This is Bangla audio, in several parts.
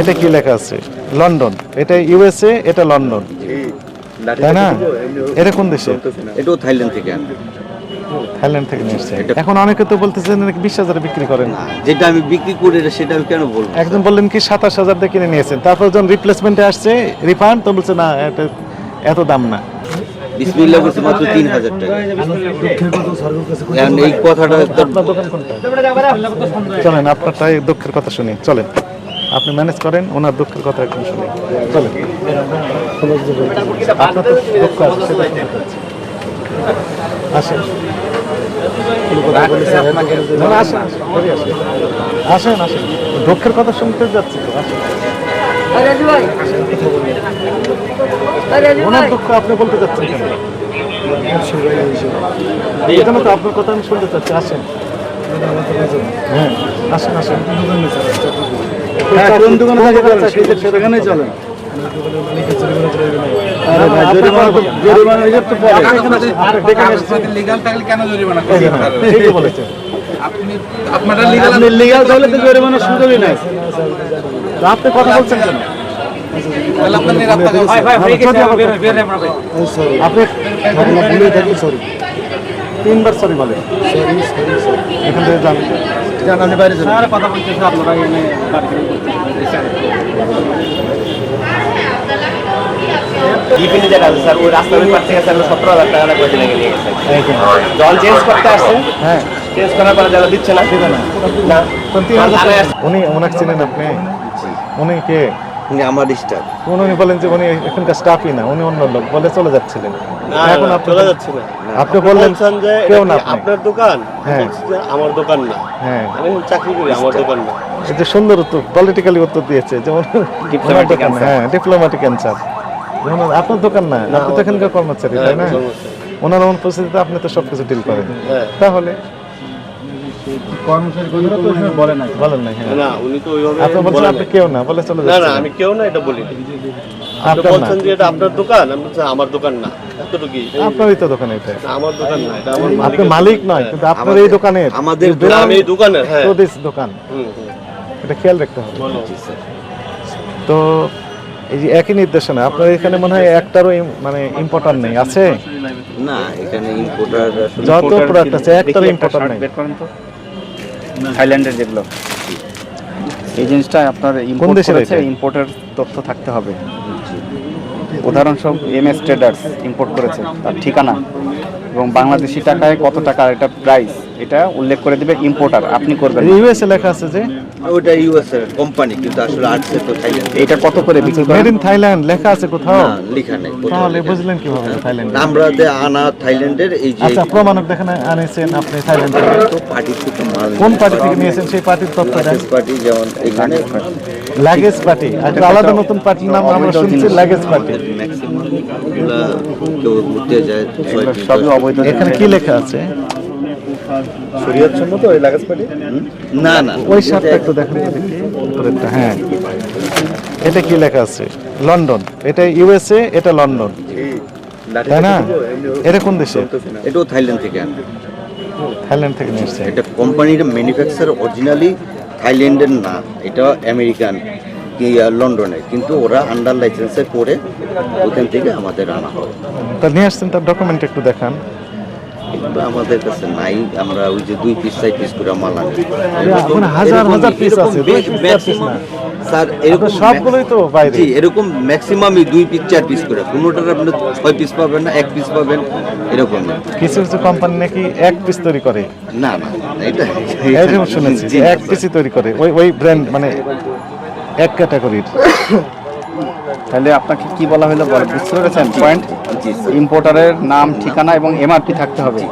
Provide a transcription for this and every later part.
এটা কি লেখা আছে? লন্ডন। এটা ইউএসএ এটা লন্ডন। তাই না? এটা কোন দেশে? এটাও থাইল্যান্ড থেকে। থাইল্যান্ড থেকে নিয়ে এখন অনেকে তো বলতেছে নাকি বিশ হাজারে বিক্রি করেন। যেটা আমি বিক্রি করে সেটা আমি কেন বলব? একজন বললেন কি সাতাশ হাজার দিয়ে কিনে নিয়েছেন তারপর যখন রিপ্লেসমেন্টে আসছে রিফান্ড তো বলছে না এটা এত দাম না। বিসমিল্লাহ করছে মাত্র তিন হাজার টাকা। এই কথাটা চলেন আপনারটাই দুঃখের কথা শুনি। চলেন। আপনি ম্যানেজ করেন ওনার দুঃখের কথা একদম শুনি। আপনার দুঃখ শুনতে আসেন। আসেন, দুঃখের কথা শুনতে যাচ্ছি ওনার দুঃখ আপনি বলতে যাচ্ছেন কেন? জন্য তো আপনার কথা আমি শুনতে চাচ্ছি আসেন। হ্যাঁ আসেন আসেন। হ্যাঁ, কোন দোকানে সেখানেই তো পরে। আপনি। লিগাল তাহলে তো জরিমানার সুযোগই নাই। কথা বলছেন কেন? তাহলে আপনার নিরাপত্তা যদি আবার- আপনি সরি। তিনবার সরি বলে এখান থেকে যান। যান আপনি বাইরে যান ডিপিনি যেটা আছে স্যার ওই রাস্তার ওই পার থেকে স্যার সতেরো হাজার টাকা করে লেগে নিয়ে গেছে এই যে, জল চেঞ্জ করতে আসছে হ্যাঁ চেঞ্জ করার পরে যারা দিচ্ছে না দিবে না না তো তিন হাজার থানায় টাকা- উনি ওনাকে চিনেন আপনি উনি কে উনি আমার স্টাফ। উনি বলেন যে উনি এখানকার স্টাফই না উনি অন্য লোক। বলে চলে যাচ্ছিলেন। এখন চলে যাচ্ছে না আপনি বললেন যে কেউ না আপনার দোকান? হ্যাঁ। আমার দোকান না। হ্যাঁ। আমি চাকরি করি আমার দোকান না। সুন্দর উত্তর পলিটিক্যালি উত্তর দিয়েছে যেমন না, হ্যাঁ ডিপ্লোম্যাটিক অ্যান্সার যেমন আপনার দোকান না আপনি তো এখানকার কর্মচারী তাই না? ওনার এমন পরিস্থিতিতে আপনি তো সবকিছু ডিল করেন। হ্যাঁ। তাহলে বলেন না হ্যাঁ। না উনি তো ওইভাবে আপনি বলছেন আপনি কেউ না বলে চলে না না আমি কেউ না এটা বলি। আপনি বলছেন যে এটা আপনার দোকান আমি বলছি আমার দোকান না এতটুকুই। আপনারই তো দোকান এটা। আমার দোকান না এটা আমার আপনি মালিক নয় কিন্তু আপনার এই দোকানের আমাদের দোকান। দোকানের হ্যাঁ। তো দিস দোকান। এটা খেয়াল রাখতে হবে। তো এই যে একই নির্দেশনা আপনার এখানে মনে হয় একটারও মানে ইম্পর্টেন্ট নেই আছে? না এখানে ইম্পোর্টার যত প্রোডাক্ট আছে একটারও ইম্পর্টেন্ট নেই। বের করেন তো। থাইল্যান্ডের যেগুলো। এই জিনিসটা আপনার ইম্পোর্ট করেছে ইম্পোর্টের তথ্য থাকতে হবে। উদাহরণস্বরূপ এম এস ট্রেডার্স ইম্পোর্ট করেছে তার ঠিকানা এবং বাংলাদেশি টাকায় কত টাকা এটা প্রাইস এটা উল্লেখ করে দিবে ইম্পোর্টার আপনি করবেন ইউএসএ লেখা আছে যে? ওটা ইউএস এর কোম্পানি কিন্তু আসলে আসছে তো থাইল্যান্ড এটা কত করে বিক্রি মেড করেন ইন থাইল্যান্ড লেখা আছে কোথাও? না লেখা নেই কোথাও তাহলে। বুঝলেন কীভাবে থাইল্যান্ড আমরা যে আনা থাইল্যান্ডের এই যে আচ্ছা প্রমাণক দেখেন আনেছেন আপনি থাইল্যান্ড থেকে। তো পার্টি থেকে মাল কোন পার্টি থেকে নিয়েছেন? সেই পার্টির তথ্য দেন। পার্টি যেমন এখানে। লাগেজ পার্টি একটা আলাদা নতুন পার্টির নাম আমরা শুনছি লাগেজ পার্টি ম্যাক্সিমাম কেউ ঘুরতে যায় সবই অবৈধ এখানে কি লেখা আছে? শরীয়ত সম্মত ওই লাগেজ দিন। না না। ওই শার্টটা একটু দেখেন। তো উপরেরটা হ্যাঁ। এটা কি লেখা আছে? লন্ডন। এটা ইউএসএ এটা লন্ডন। তাই না? এটা কোন দেশে? এটাও থাইল্যান্ড থেকে আনা। থাইল্যান্ড থেকে নিয়ে এসছে। এটা কোম্পানির ম্যানুফ্যাকচার অরিজিনালি থাইল্যান্ডের না এটা আমেরিকান কি লন্ডনের। কিন্তু ওরা আন্ডার লাইসেন্সে করে ওখান থেকে আমাদের আনা হয় তা নিয়ে আসছেন তার ডকুমেন্ট একটু দেখান। কিন্তু আমাদের কাছে নাই আমরা ওই যে দুই পিস চার পিস করে মাল আনি হাজার হাজার piece এরকম আছে। স্যার এরকম সবগুলোই তো বাইরে। জি এরকম ম্যাক্সিমামই দুই পিস চার পিস করে কোনোটার আপনি ছয় পিস পাবেন না এক পিস পাবেন এরকম কিছু কিছু কোম্পানি নাকি এক পিস তৈরি করে না না এটা এরকম শুনেছি এক। পিসই তৈরি করে ওই ওই ব্র্যান্ড মানে এক ক্যাটাগরির তাহলে আপনাকে কি বলা হলো বলে? বুঝতে পেরেছেন? পয়েন্ট ইম্পোর্টারের নাম ঠিকানা এবং এমআরপি থাকতে হবে।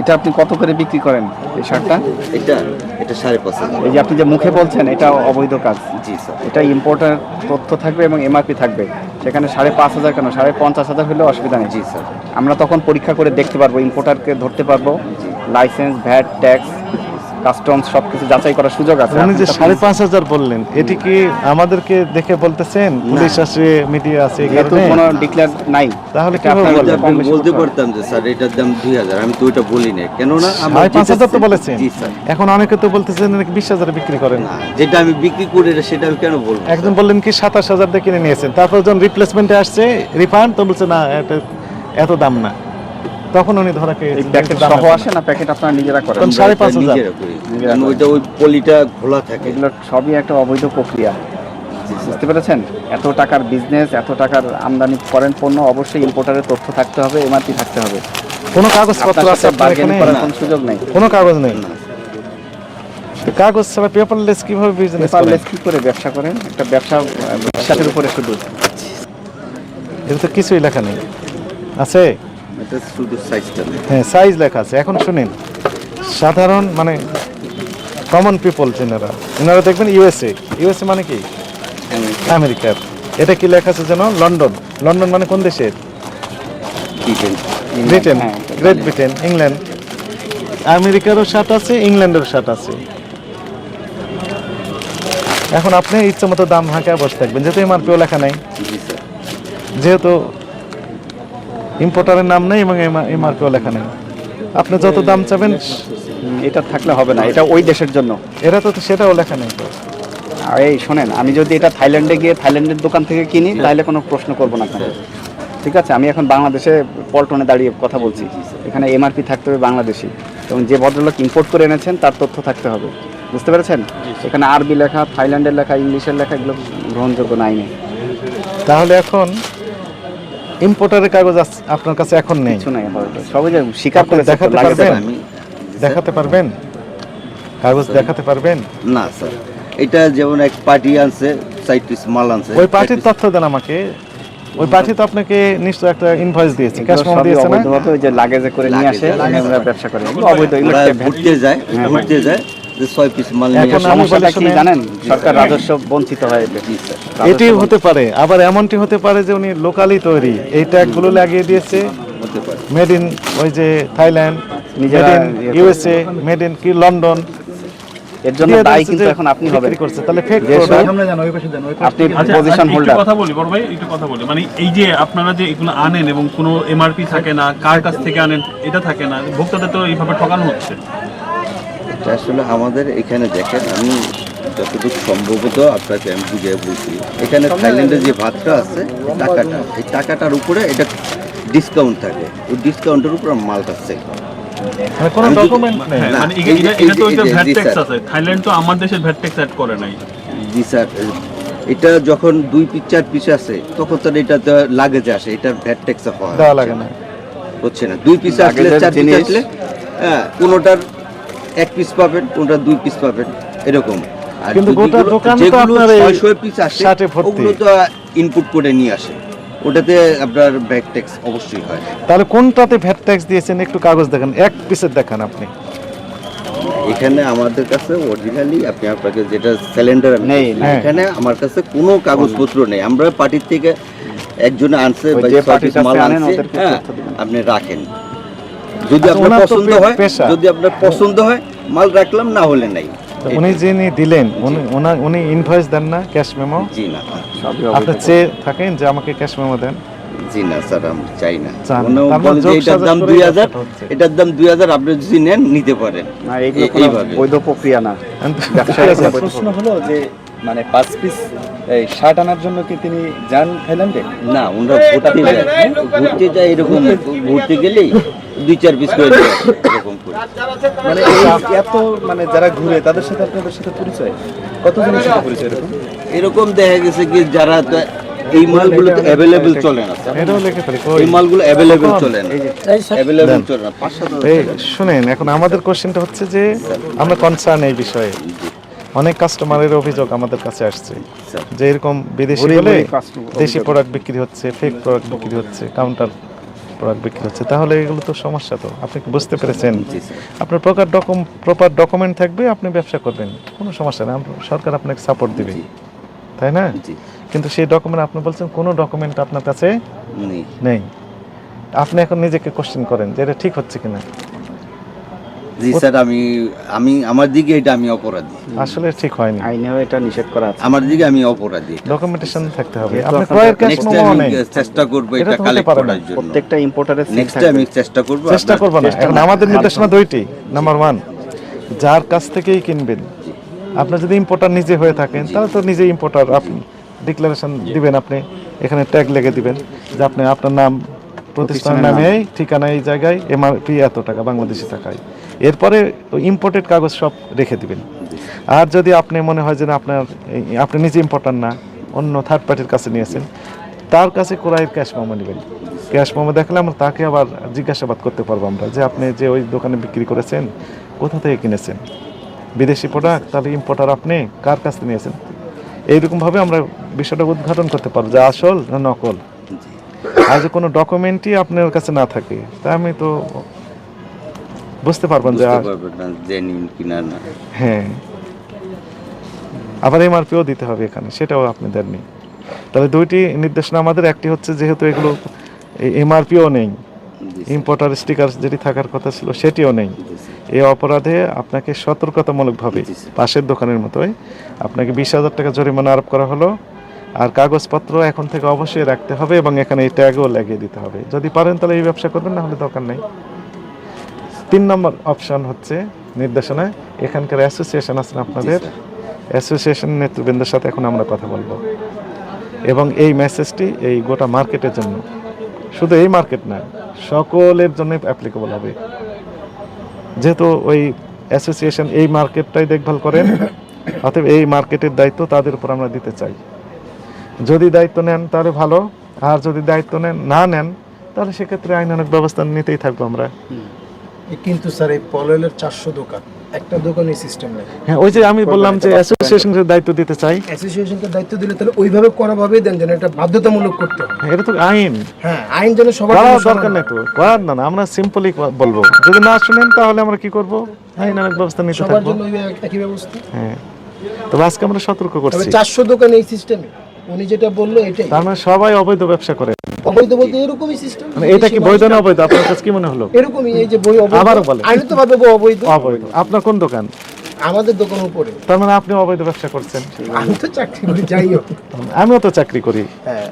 এটা আপনি কত করে বিক্রি করেন এই শার্টটা? এটা এটা সাড়ে পাঁচ এই যে আপনি যে মুখে বলছেন এটা অবৈধ কাজ। জি স্যার। এটা ইম্পোর্টার তথ্য থাকবে এবং এমআরপি থাকবে। সেখানে সাড়ে পাঁচ হাজার কেন? সাড়ে পঞ্চাশ হাজার হলেও অসুবিধা নেই। জি স্যার। আমরা তখন পরীক্ষা করে দেখতে পারব ইম্পোর্টারকে ধরতে পারব। লাইসেন্স ভ্যাট ট্যাক্স কাস্টমস সব কিছু যাচাই করার সুযোগ আছে। উনি যে আপনি সাড়ে পাঁচ হাজার বললেন এটি কি আমাদেরকে দেখে বলতেছেন? পুলিশ আছে মিডিয়া আছে যেহেতু কোনো ডিক্লেয়ার নাই। তাহলে এটা? কম বেশি বলতে পারতাম যে স্যার এটার দাম দুই হাজার। আমি তো ওইটা বলি না কেননা সাড়ে পাঁচ হাজার তো বলেছেন। জি স্যার। এখন অনেকে তো বলতেছেন নাকি বিশ হাজারে বিক্রি করেন? না যেটা আমি বিক্রি করে এটা সেটা আমি কেন বলব একজন বললেন কি সাতাশ হাজার দিয়ে কিনে নিয়েছেন। তারপর যখন রিপ্লেসমেন্টে আসছে রিফান্ড তো বলছে না এটা এত দাম না। তখন উনি ধরা এই প্যাকেট সহ আসে না? প্যাকেট আপনারা নিজেরা করেন? সাড়ে পাঁচ হাজার? ওইটা ওই পলিটা খোলা থাকে। এগুলো সবই একটা অবৈধ প্রক্রিয়া। বুঝতে পেরেছেন? এত টাকার বিজনেস এত টাকার আমদানি করেন পণ্য অবশ্যই ইম্পোর্টারের তথ্য থাকতে হবে এমআরপি থাকতে হবে। কোনো কাগজপত্র আছে বার্গেন করার কোনো সুযোগ নেই। কোনো কাগজ নেই? তো কাগজ ছাড়া পেপারলেস কীভাবে বিজনেস পেপারলেস কি করে ব্যবসা করেন? একটা ব্যবসা আহ, বিশ্বাসের উপরে শুধু। এটা তো কিছুই লেখা নেই। আছে? এটা শুধু সাইজটা হ্যাঁ সাইজ লেখা আছে। এখন শুনেন সাধারণ মানে কমন পিপল যেনারা এনারা দেখবেন ইউএসএ ইউএসএ মানে কি? আমেরিকার এটা কি লেখা আছে যেন? লন্ডন। লন্ডন মানে কোন দেশের? ব্রিটেন গ্রেট ব্রিটেন ইংল্যান্ড আমেরিকারও শার্ট আছে ইংল্যান্ডেরও শার্ট আছে। এখন আপনি ইচ্ছে মতো দাম হাঁকা বসে থাকবেন যেহেতু এমআরপিও লেখা নাই। যেহেতু ইম্পোর্টারের নাম নেই এবং এমআরপিও লেখা নেই। আপনি যত দাম চাবেন এটা থাকলে হবে না এটা ওই দেশের জন্য। এরা তো সেটাও লেখা নেই। এই শোনেন আমি যদি এটা থাইল্যান্ডে গিয়ে থাইল্যান্ডের দোকান থেকে কিনি তাহলে কোনো প্রশ্ন করব না আপনাকে। ঠিক আছে আমি এখন বাংলাদেশে পল্টনে দাঁড়িয়ে কথা বলছি। এখানে এমআরপি থাকতে হবে বাংলাদেশি। এবং যে ভদ্রলোক ইম্পোর্ট করে এনেছেন তার তথ্য থাকতে হবে। বুঝতে পেরেছেন? এখানে আরবি লেখা থাইল্যান্ডের লেখা ইংলিশের লেখা এগুলো গ্রহণযোগ্য নাই নেই। তাহলে এখন ইম্পোর্টারের কাগজ আপনার কাছে এখন নেই। কিছু নাই সবাই স্বীকার করে দেখাতে পারবেন? দেখাতে পারবেন? কাগজ দেখাতে পারবেন? না স্যার। এটা যেমন এক পার্টি আনছে সাইড পিস মাল আনছে। ওই পার্টির তথ্য দেন আমাকে। ওই পার্টি তো আপনাকে নিশ্চয় একটা ইনভয়েস দিয়েছে ক্যাশ সবই দিয়েছে না? ওই যে লাগেজে করে নিয়ে আসে আমরা ব্যবসা করি। অবৈধ এগুলো ঘুরতে যায় ঘুরতে যায়। ছয় পিস মাল সমস্যাটা কি জানেন? সরকার রাজস্ব বঞ্চিত হয় এটি হতে পারে আবার এমনটি হতে পারে যে উনি লোকালি তৈরি। এই ট্যাগগুলো লাগিয়ে দিয়েছে। মেড ইন ওই যে Thailand made in USA made in কি লন্ডন এর জন্য দায়ী কিন্তু এখন আপনি হবেন। করছে। তাহলে ফেক আপনি আচ্ছা, পজিশন হোল্ডার কথা বলি বড় ভাই একটু কথা বলি। মানে এই যে আপনারা যে এগুলো আনেন এবং কোনো এমআরপি থাকে না কার কাছ থেকে আনেন এটা থাকে না ভোক্তাদের তো এইভাবে ঠকানো হচ্ছে। এটা আসলে আমাদের এখানে দেখেন আমি যতটুকু সম্ভবত আপনাকে আমি বুঝিয়ে বলছি এখানে থাইল্যান্ডের যে ভাতটা আছে টাকাটা এই টাকাটার উপরে এটা ডিসকাউন্ট থাকে। ওই ডিসকাউন্টের উপরে মালটা সেল মানে কোনো ডকুমেন্ট নেই। মানে এটা তো ওইটা ভ্যাট ট্যাক্স আছে। থাইল্যান্ড তো আমার দেশের ভ্যাট ট্যাক্স অ্যাড করে নাই। জি স্যার এটা যখন দুই পিস চার পিস আসে তখন তো এটাতে লাগেজে আসে এটা ভ্যাট ট্যাক্স হয়। দেওয়া লাগে না। হচ্ছে না। দুই পিস আসলে চার পিস আসলে হ্যাঁ কোনোটার এক পিস পাবেন কোনোটার দুই পিস পাবেন এরকম। আর কিন্তু গোটা যেগুলো- দোকান তো আপনার এই ছয়শো পিস আসে ওগুলো তো ইনপুট করে নিয়ে আসে। ওটাতে আপনার ব্যাক ট্যাক্স অবশ্যই হয়। তাহলে কোনটাতে ভ্যাট ট্যাক্স দিয়েছেন একটু কাগজ দেখান এক পিসের দেখান আপনি। এখানে আমাদের কাছে অরিজিনালি আপনি আপনাকে যেটা সিলিন্ডার নেই। এখানে আমার কাছে কোনো কাগজপত্র নেই। আমরা পার্টির থেকে একজনে আনছে ওই বা যে পার্টির মাল আনছে, হ্যাঁ। আপনি রাখেন। যদি আচ্ছা, আপনার পছন্দ হয় যদি আপনার পছন্দ হয় মাল রাখলাম না হলে নাই। উনি যিনি দিলেন উনি ইনভয়েস দেন না ক্যাশ মেমো জি না আপনি। চেয়ে থাকেন যে আমাকে ক্যাশ মেমো দেন। জি না স্যার আমি চাই না। মানে এটার দাম দুই হাজার। এটার দাম দুই হাজার আপনি যদি নেন নিতে পারেন। এইভাবে। বৈধ প্রক্রিয়া না। ব্যবসায়ী প্রশ্ন হলো যে মানে পাঁচ পিস এই শার্ট আনার জন্য কি তিনি যান থাইল্যান্ডে না ওনারা ঘুরতে যায়। ঘুরতে যায় এরকম ঘুরতে গেলেই। দুই চার পিস করে এরকম করে। মানে এত মানে যারা ঘুরে তাদের সাথে আপনাদের সাথে পরিচয়? কতজনের সাথে পরিচয় এরকম? এরকম দেখা গেছে কি যারা এই মালগুলো তো অ্যাভেলেবেল চলে না। এটাও লিখে ফেলি এই মালগুলো অ্যাভেলেবেল চলে না। অ্যাভেলেবেল চলে না শুনেন এখন আমাদের কোশ্চেনটা হচ্ছে যে আমরা কনসার্ন এই বিষয়ে। অনেক কাস্টমারের অভিযোগ আমাদের কাছে আসছে। যে এরকম বিদেশি দেশি প্রোডাক্ট বিক্রি হচ্ছে ফেক প্রোডাক্ট বিক্রি হচ্ছে কাউন্টার প্রোডাক্ট বিক্রি হচ্ছে। তাহলে এগুলো তো সমস্যা তো। আপনি কি বুঝতে পেরেছেন? আপনার প্রকার ডকুম প্রপার ডকুমেন্ট থাকবে আপনি ব্যবসা করবেন। কোনো সমস্যা নেই সরকার আপনাকে সাপোর্ট দিবে। তাই না? কিন্তু সেই ডকুমেন্ট আপনি বলছেন কোনো ডকুমেন্ট আপনার কাছে নেই। নেই। আপনি এখন নিজেকে কোশ্চেন করেন যে এটা ঠিক হচ্ছে কিনা। জি স্যার আমি আমি আমার দিকে এটা আমি অপরাধী। আসলে ঠিক হয়নি। আইনেও এটা নিষেধ করা আছে। আমার দিকে আমি অপরাধী। ডকুমেন্টেশন থাকতে হবে। আপনি ক্রয়ের টাইম চেষ্টা করব এটা কালেক্ট করার জন্য। প্রত্যেকটা ইম্পোর্টারের নেক্সট টাইম আমি চেষ্টা করব চেষ্টা আপনার- করব না। এখন আমাদের নির্দেশনা দুইটি। নাম্বার ওয়ান যার কাছ থেকেই কিনবেন আপনি যদি ইম্পোর্টার নিজে হয়ে থাকেন তাহলে তো নিজে ইম্পোর্টার আপনি ডিক্লারেশন দিবেন আপনি। এখানে ট্যাগ লেগে দিবেন যে আপনি আপনার নাম প্রতিষ্ঠানের নামে ঠিকানা এই জায়গায় এমআরপি এত টাকা বাংলাদেশি টাকায়। এরপরে ইম্পোর্টেড কাগজ সব রেখে দিবেন। আর যদি আপনি মনে হয় যে না আপনার আপনি নিজে ইম্পোর্টার না অন্য থার্ড পার্টির কাছে নিয়েছেন তার কাছে ক্রয়ের ক্যাশ মোমো নেবেন। ক্যাশ মোমো দেখলে আমরা তাকে আবার জিজ্ঞাসাবাদ করতে পারব আমরা যে আপনি যে ওই দোকানে বিক্রি করেছেন কোথা থেকে কিনেছেন? বিদেশি প্রোডাক্ট তাহলে ইম্পোর্টার আপনি কার কাছ থেকে নিয়েছেন? এইরকমভাবে আমরা বিষয়টা উদ্ঘাটন করতে পারব যে আসল না নকল। আর যে কোনো ডকুমেন্টই আপনার কাছে না থাকে তা আমি তো বুঝতে পারবেন যে জেনুইন কিনা না হ্যাঁ। আবার এমআরপিও দিতে হবে এখানে সেটাও আপনি দেননি। তাহলে দুইটি নির্দেশনা আমাদের একটি হচ্ছে যেহেতু এগুলো এমআরপিও নেই ইম্পোর্টার স্টিকার যেটি থাকার কথা ছিল সেটিও নেই। এই অপরাধে আপনাকে সতর্কতামূলকভাবে পাশের দোকানের মতোই আপনাকে বিশ হাজার টাকা জরিমানা আরোপ করা হলো। আর কাগজপত্র এখন থেকে অবশ্যই রাখতে হবে এবং এখানে এই ট্যাগও লাগিয়ে দিতে হবে। যদি পারেন তাহলে এই ব্যবসা করবেন না হলে দরকার নেই। তিন নম্বর অপশন হচ্ছে নির্দেশনায় এখানকার অ্যাসোসিয়েশন আছেন আপনাদের। অ্যাসোসিয়েশন নেতৃবৃন্দের সাথে এখন আমরা কথা বলব। এবং এই মেসেজটি এই গোটা মার্কেটের জন্য। শুধু এই মার্কেট না সকলের জন্য অ্যাপ্লিকেবল হবে। যেহেতু ওই অ্যাসোসিয়েশন এই মার্কেটটাই দেখভাল করেন অতএব এই মার্কেটের দায়িত্ব তাদের উপর আমরা দিতে চাই। যদি দায়িত্ব নেন তাহলে ভালো আর যদি দায়িত্ব নেন না নেন তাহলে সেক্ষেত্রে আইনানুক ব্যবস্থা নিতেই থাকব আমরা। কিন্তু স্যার এই পলয়ের চারশো দোকান। একটা দোকানে সিস্টেম নেই। হ্যাঁ ওই যে আমি বললাম যে দায়িত্ব দিতে চাই। অ্যাসোসিয়েশনকে দায়িত্ব দিলে তাহলে ওইভাবে করা ভাবেই দেন যেন এটা বাধ্যতামূলক করতে হবে হ্যাঁ, এটা তো আইন। হ্যাঁ আইন যেন সবার দরকার। নেই তো। করার না না আমরা সিম্পলি বলব। যদি না শুনেন তাহলে আমরা কি করব? আইনানুক ব্যবস্থা নিতে সবার জন্য একই ব্যবস্থা। হ্যাঁ। তবে আজকে আমরা সতর্ক করছি। চারশো দোকান এই সিস্টেমে উনি যেটা বলল এটাই। তার মানে সবাই অবৈধ ব্যবসা করে। অবৈধ বলতে এরকমই সিস্টেম মানে এটা কি বৈধ না অবৈধ? আপনার কাছে কি মনে হলো? এরকমই এই যে বই অবৈধ। আবারও ভাবে অবৈধ। অবৈধ। আপনার কোন দোকান? আমাদের দোকান উপরে। তার মানে আপনি অবৈধ ব্যবসা করছেন। আমি তো চাকরি করি আমিও তো চাকরি করি। হ্যাঁ।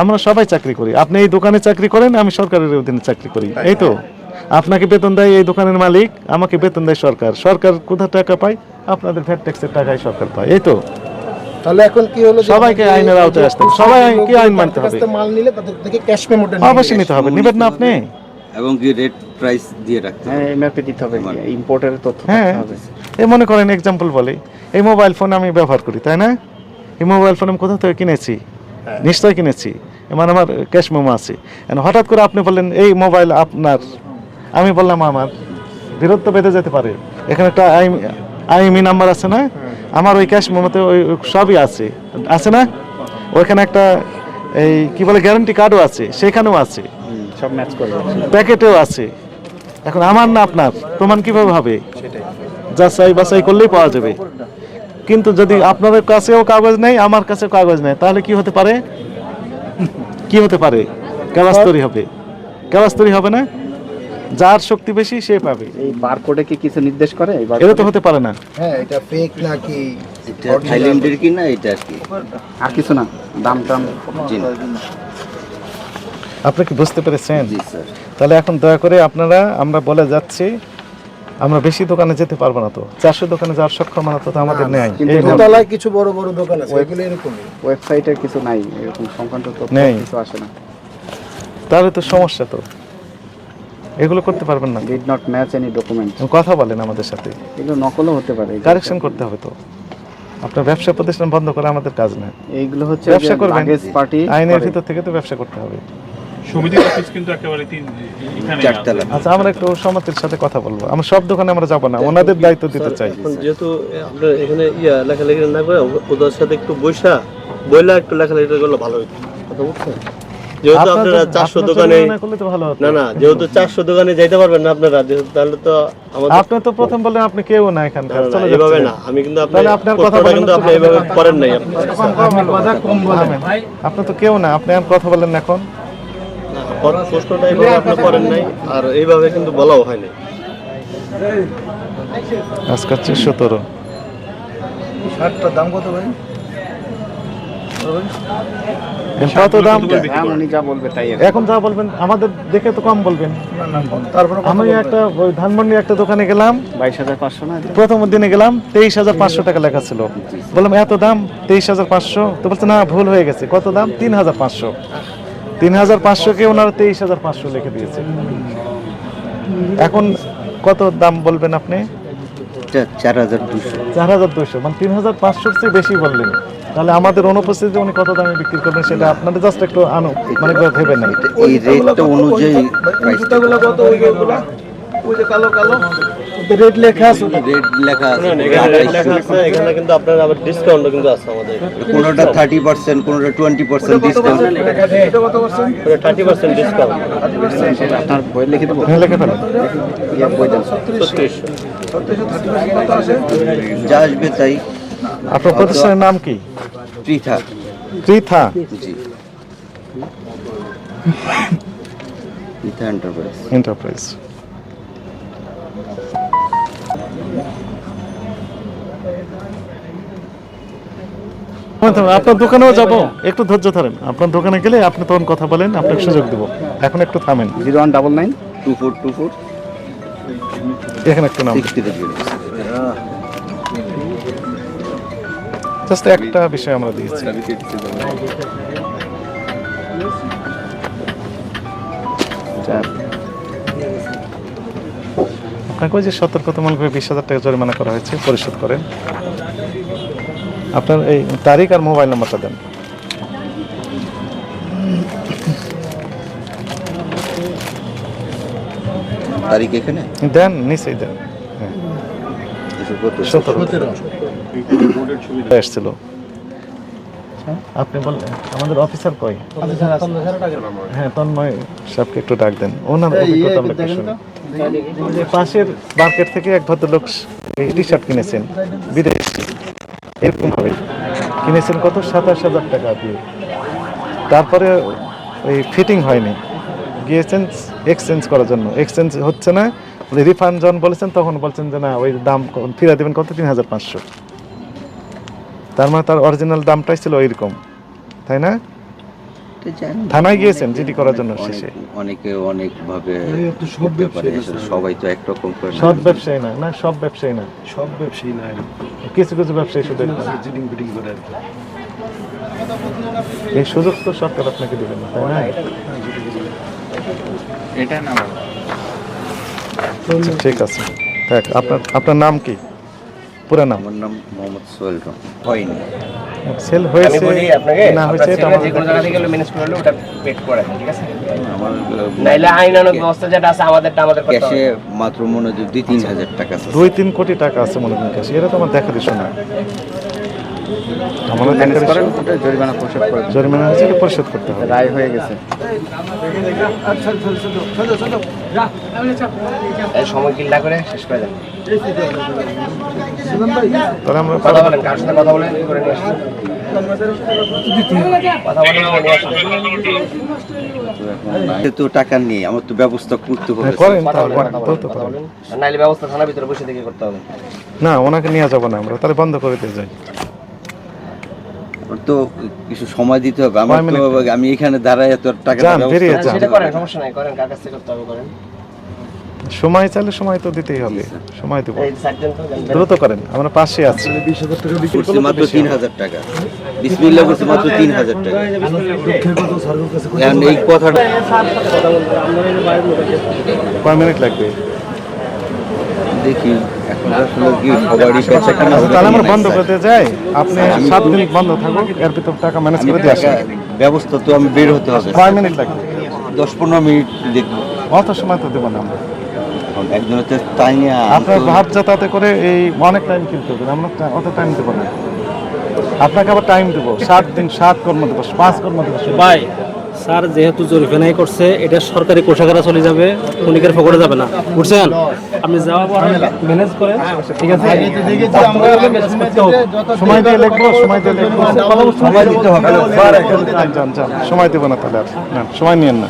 আমরা সবাই চাকরি করি। আপনি এই দোকানে চাকরি করেন আমি সরকারের অধীনে চাকরি করি। এই তো? আপনাকে বেতন দেয় এই দোকানের মালিক আমাকে বেতন দেয় সরকার। সরকার কোথা টাকা পায়? আপনাদের ভ্যাট ট্যাক্সের টাকাই সরকার পায়। এই তো? তাহলে এখন কি হলো সবাইকে আইনের এই আওতায় আসতে সবাই কি আইন মানতে হবে? মাল নিলে তাদের থেকে ক্যাশ মেমোটা অবশ্যই নিতে হবে। নিবেন না আপনি? এবং কি রেট প্রাইস দিয়ে রাখতে হবে? হ্যাঁ এমআরপি দিতে হবে। ইম্পোর্টারের তথ্য হ্যাঁ এই মনে করেন এক্সাম্পল বলি। এই মোবাইল ফোন আমি ব্যবহার করি তাই না? এই মোবাইল ফোন আমি কোথা থেকে কিনেছি? নিশ্চয় কিনেছি। মানে আমার ক্যাশ মেমো আছে। হঠাৎ করে আপনি বললেন এই মোবাইল আপনার। আমি বললাম আমার। বিরোধ তো বেঁধে যেতে পারে। এখানে একটা আই আইএমই নাম্বার আছে না? আমার ওই ক্যাশ মোমোতে ওই সবই আছে। আছে না? ওইখানে একটা এই কি বলে গ্যারান্টি কার্ডও আছে সেখানেও আছে। সব ম্যাচ করে প্যাকেটেও আছে। এখন আমার না আপনার? প্রমাণ কীভাবে হবে? যা যাচাই বাছাই করলেই পাওয়া যাবে। কিন্তু যদি আপনাদের কাছেও কাগজ নেই আমার কাছেও কাগজ নেই তাহলে কি হতে পারে? কি হতে পারে? কেবাস্তরি হবে। কেবাস্তরি হবে না? যার শক্তি বেশি সে পাবে। এই বারকোডে কি কিছু নির্দেশ করে? এই এটা তো হতে পারে না। হ্যাঁ এটা ফেক নাকি এটা থাইল্যান্ডের কি না এটা আর কি? আর কিছু না দাম টাম জি আপনি কি বুঝতে পেরেছেন? জি স্যার। তাহলে এখন দয়া করে আপনারা আমরা বলে যাচ্ছি আমরা বেশি দোকানে যেতে পারব না তো। চারশো দোকানে যাওয়ার সক্ষমতা তো আমাদের নেই। দোতলায় কিছু বড় বড় দোকান আছে এগুলো এরকমই। ওয়েবসাইটে কিছু নাই এরকম সংক্রান্ত তথ্য নেই। কিছু আসে না। তাহলে তো সমস্যা তো। এগুলো করতে পারবেন না। Did not match any document কথা বলেন আমাদের সাথে। এগুলো নকলও হতে পারে কারেকশন করতে হবে তো। আপনার ব্যবসা প্রতিষ্ঠান বন্ধ করা আমাদের কাজ না। এইগুলো হচ্ছে ব্যবসা করবেন। লাগেজ পার্টি আইনের ভিতর থেকে তো ব্যবসা করতে হবে। সমিতি অফিস কিন্তু একেবারে তিন এখানে চারতলা। আচ্ছা আমরা একটু সমাজের সাথে কথা বলব। আমরা সব দোকানে আমরা যাব না। ওনাদের দায়িত্ব দিতে চাই। এখন যেহেতু আপনার এখানে ইয়া লেখালেখি না করে ওদের সাথে একটু বৈশা বইলা একটু লেখালেখি করলে ভালো হতো কথা বুঝছেন? যেহেতু আপনারা চারশো দোকানে না না যেহেতু চারশো দোকানে যাইতে পারবেন না আপনারা যেহেতু তাহলে তো আমাদের আপনি তো প্রথম বললেন আপনি কেউ না এখানকার এভাবে না আমি কিন্তু আপনার আপনার কথা কিন্তু আপনি এভাবে করেন নাই আপনি। কথা কম বলেন। আপনি তো কেউ না আপনি আর কথা বলেন এখন। না, প্রশ্নটা এইভাবে আপনি করেন নাই আর এইভাবে কিন্তু বলাও হয়নি আজকে হচ্ছে সতেরো। শার্টটার দাম কত ভাই? কত দাম? হ্যাঁ উনি যা বলবে তাই এখন যা বলবেন আমাদের দেখে তো কম বলবেন। না না আমি একটা ওই একটা দোকানে গেলাম। বাইশ হাজার পাঁচশো না প্রথম দিনে গেলাম তেইশ হাজার পাঁচশো টাকা লেখা ছিল। বললাম এত দাম? তেইশ হাজার পাঁচশো? তো বলছে না ভুল হয়ে গেছে। কত দাম? তিন হাজার পাঁচশো। তিন হাজার পাঁচশোকে ওনারা তেইশ হাজার পাঁচশো লিখে দিয়েছে। এখন কত দাম বলবেন আপনি? চার হাজার দুশো চার হাজার দুশো মানে তিন হাজার পাঁচশোর চেয়ে বেশি বললেন। তাহলে আমাদের অনুপস্থিতিতে উনি কত দামে বিক্রি করবেন সেটা আপনাদের জাস্ট একটু আনো মানে ভেবে নেন এই রেটটা অনুযায়ী জুতাগুলো কত ওই ওইগুলা ওই যে কালো কালো রেট লেখা আছে রেট লেখা আছে এখানে লেখা এখানে কিন্তু আপনার আবার ডিসকাউন্টও কিন্তু আছে আমাদের কোনোটা থার্টি পার্সেন্ট কোনোটা টোয়েন্টি পার্সেন্ট ডিসকাউন্ট এটা কত পার্সেন্ট থার্টি পার্সেন্ট ডিসকাউন্ট আপনার বই লিখে দেবো হ্যাঁ লিখে ফেলেন ইয়ে বই দেন ছত্রিশশো কত আছে যা আসবে তাই আপনার প্রতিষ্ঠানের নাম কি? ত্রিথা ত্রিথা জি। ত্রিথা এন্টারপ্রাইজ এন্টারপ্রাইজ আপনার দোকানেও যাব। একটু ধৈর্য ধরেন। আপনার দোকানে গেলে আপনি তখন কথা বলেন আপনাকে সুযোগ দেব। এখন একটু থামেন। Zero one double nine two four two four এখানে একটু নাম জাস্ট একটা বিষয় আমরা দিয়েছি। আপনাকে ওই যে সতর্কতামূলক বিশ হাজার টাকা জরিমানা করা হয়েছে পরিশোধ করেন। আপনার এই তারিখ আর মোবাইল নাম্বারটা দেন। তারিখ এখানে? দেন নিচেই দেন। হ্যাঁ। এসছিল আপনি বললেন আমাদের অফিসার কই হ্যাঁ তন্ময় সাহেবকে একটু ডাক দেন। ওনার অভিজ্ঞতা আমরা একটু শুনি। পাশের মার্কেট থেকে এক ভদ্রলোক টি শার্ট কিনেছেন বিদেশ। এরকম ভাবে কিনেছেন কত? সাতাশ হাজার টাকা দিয়ে। তারপরে ওই ফিটিং হয়নি। গিয়েছেন এক্সচেঞ্জ করার জন্য। এক্সচেঞ্জ হচ্ছে না রিফান্ড যখন বলেছেন তখন বলছেন যে না ওই দাম ফিরে দেবেন কত? তিন হাজার পাঁচশো। তার মানে তার অরিজিনাল দামটাই ছিল ওইরকম তাই না? থানায় গিয়েছেন জিডি করার জন্য শেষে? অনেকে অনেক ভাবে সবাই তো একরকম করে সব ব্যবসায়ী না না সব ব্যবসায়ী না। সব ব্যবসায়ী নাই কিছু কিছু ব্যবসায়ী শুধু জিডিং ফিটিং করে আর কি। এই সুযোগ তো সরকার আপনাকে দেবেন না তাই না। আচ্ছা, ঠিক আছে। দেখ আপনার আপনার নাম কি? পুরো নাম? আমার নাম মোহাম্মদ সোহেল হয়নি। সেল আমি হয়েছে না হয়েছে এটা যে কোনো জায়গা থেকে ম্যানেজ ওটা পেড করে ঠিক আছে? আমার নাইলে ব্যবস্থা যেটা আছে আমাদেরটা আমাদের ক্যাশে মাত্র মনে হয় তিন হাজার টাকা আছে। দুই তিন কোটি টাকা আছে মনে হয় cash। এটা তো আমার দেখা দিস না। জরিমানা পরিশোধ করে জরিমানা হয়েছে পরিশোধ করতে হবে? রায় হয়ে গেছে। এই সময় কিল্লা করে শেষ করে দেন। তাহলে আমরা কথা বলেন কার সাথে কথা বলেন করে নিয়ে আসেন কথা বলেন করে নিয়ে আসেন। তো টাকা নেই আমার তো ব্যবস্থা করতে হবে। হ্যাঁ, নাইলে ব্যবস্থা থানার ভিতরে বসে থেকে করতে হবে। না ওনাকে নিয়ে যাব না আমরা তাহলে বন্ধ করে দিয়ে যাই। আমার তো কিছু সময় দিতে হবে আমার তো আমি এখানে দাঁড়ায় এত টাকা যান, বেরিয়ে যান। সেটা করেন সমস্যা নাই করেন কার কাছ থেকে করতে হবে করেন। সময় চাইলে সময় তো দিতেই হবে সময় দেবো। এই তো দেন। দ্রুত করেন আমরা পাশে আছি। বিশ হাজার টাকা বিক্রি করছি মাত্র তিন হাজার টাকা। বিসমিল্লা করছি মাত্র তিন হাজার টাকা। এই কথাটা কয় মিনিট লাগবে? দেখি। এখন আসলে কি সবারই বেচা কিনা আচ্ছা, তাহলে আমরা বন্ধ করতে আপনি সাত দিন বন্ধ থাকুক এর ভিতর টাকা ম্যানেজ আমি করে দিয়ে আসেন। ব্যবস্থা তো আমি বের হতে হবে। কয় মিনিট লাগবে? দশ পনেরো মিনিট দেখব। অত সময় তো দেবো না আমরা। একজন হচ্ছে তাই আপনার তো- ভাব যাতায়াতে করে এই অনেক টাইম কিনতে হবে আমরা অত টাইম দেবো না। আপনাকে আবার টাইম দেবো। সাত দিন সাত কর্ম দিবস পাঁচ কর্ম দিবস ভাই স্যার যেহেতু জরিফানাই করছে এটা সরকারি কোষাগারা চলে যাবে খনিকের ফকরে যাবে না। বুঝছেন? আপনি যাওয়া ম্যানেজ করেন ঠিক আছে? সময় দিয়ে লিখব সময় দিয়ে লিখব। সময় দিতে হবে। সময় দেবো না তাহলে আর। সময় নিয়েন না।